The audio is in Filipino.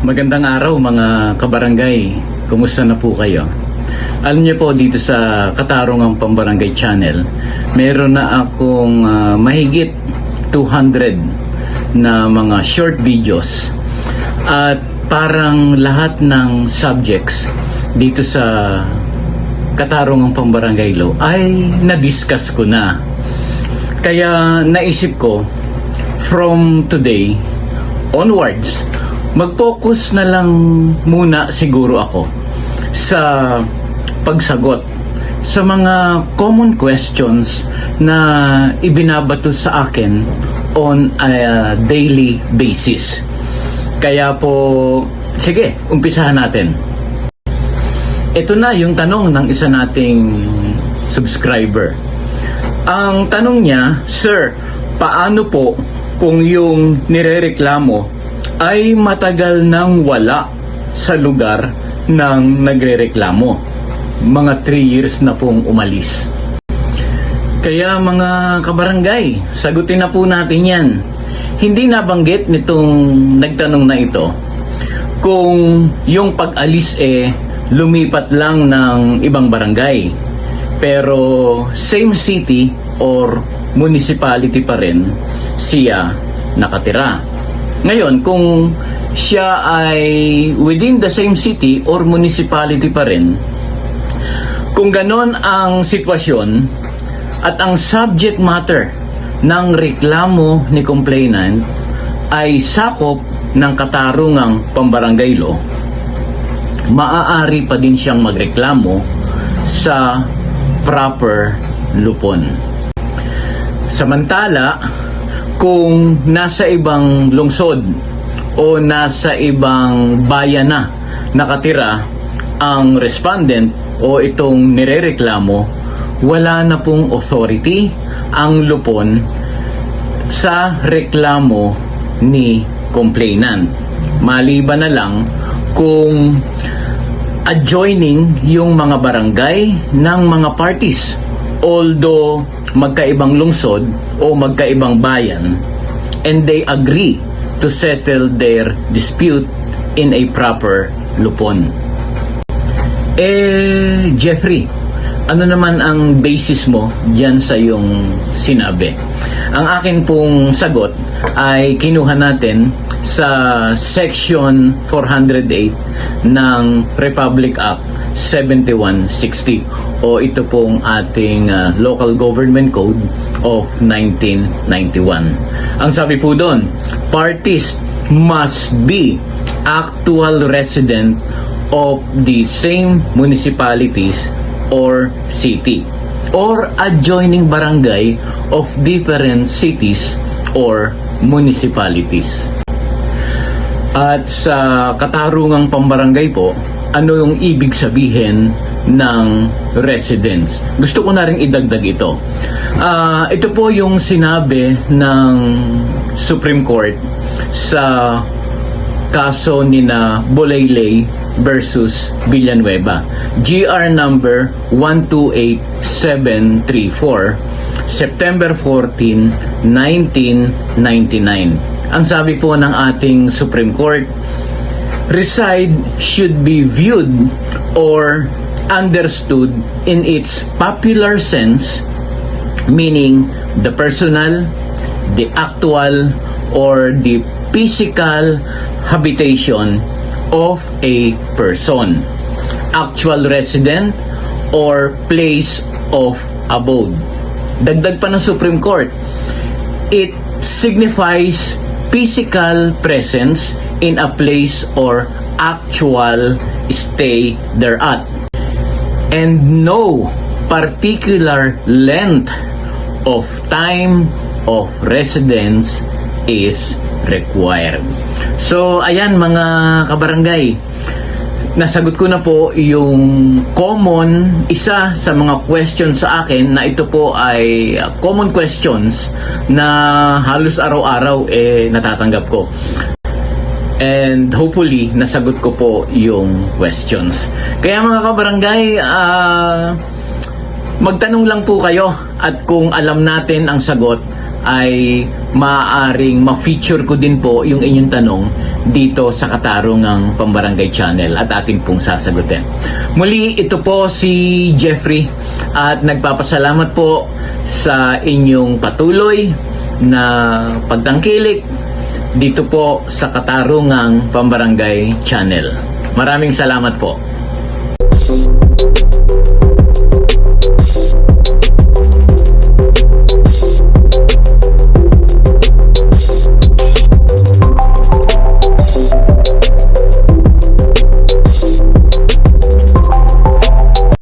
Magandang araw mga kabarangay. Kumusta na po kayo? Alam niyo po dito sa Katarungang Pambarangay Channel, meron na akong ah, mahigit 200 na mga short videos at parang lahat ng subjects dito sa Katarungang Pambarangay Law ay na-discuss ko na. Kaya naisip ko from today onwards, mag-focus na lang muna siguro ako sa pagsagot sa mga common questions na ibinabato sa akin on a daily basis. Kaya po, sige, umpisahan natin. Ito na yung tanong ng isa nating subscriber. Ang tanong niya, Sir, paano po kung yung nirereklamo ay matagal nang wala sa lugar ng nagrereklamo? Mga 3 years na pong umalis. Kaya mga kabarangay, sagutin na po natin yan. Hindi nabanggit nitong nagtanong na ito kung yung pag-alis eh lumipat lang ng ibang barangay. Pero same city or municipality pa rin siya nakatira. Ngayon, kung siya ay within the same city or municipality pa rin, kung ganon ang sitwasyon at ang subject matter ng reklamo ni complainant ay sakop ng katarungang pambarangay law, maaari pa din siyang magreklamo sa proper lupon. Samantala, kung nasa ibang lungsod o nasa ibang bayan na nakatira ang respondent o itong nirereklamo, wala na pong authority ang lupon sa reklamo ni complainant. Maliban na lang kung adjoining yung mga barangay ng mga parties. Although magkaibang lungsod o magkaibang bayan and they agree to settle their dispute in a proper lupon. Eh, Jeffrey, ano naman ang basis mo diyan sa iyong sinabi? Ang akin pong sagot ay kinuha natin sa Section 408 ng Republic Act 7160 o ito pong ating uh, Local Government Code of 1991. Ang sabi po doon, parties must be actual resident of the same municipalities or city or adjoining barangay of different cities or municipalities. At sa katarungang pambarangay po, ano yung ibig sabihin ng residence? Gusto ko na rin idagdag ito. Ah, ito po yung sinabi ng Supreme Court sa kaso ni na Bolayley versus Villanueva. GR number 128734 September 14, 1999. Ang sabi po ng ating Supreme Court, reside should be viewed or understood in its popular sense, meaning the personal, the actual, or the physical habitation of a person, actual resident, or place of abode. Dagdag pa ng Supreme Court, it signifies physical presence in a place or actual stay thereat and no particular length of time of residence is required. So, ayan mga kabarangay, nasagot ko na po yung common, isa sa mga questions sa akin na ito po ay common questions na halos araw-araw eh natatanggap ko. And hopefully, nasagot ko po yung questions. Kaya mga kabarangay, ah... magtanong lang po kayo at kung alam natin ang sagot ay maaaring ma-feature ko din po yung inyong tanong dito sa Katarungang Pambarangay Channel at ating pong sasagutin. Muli, ito po si Jeffrey at nagpapasalamat po sa inyong patuloy na pagtangkilik dito po sa Katarungang Pambarangay Channel. Maraming salamat po.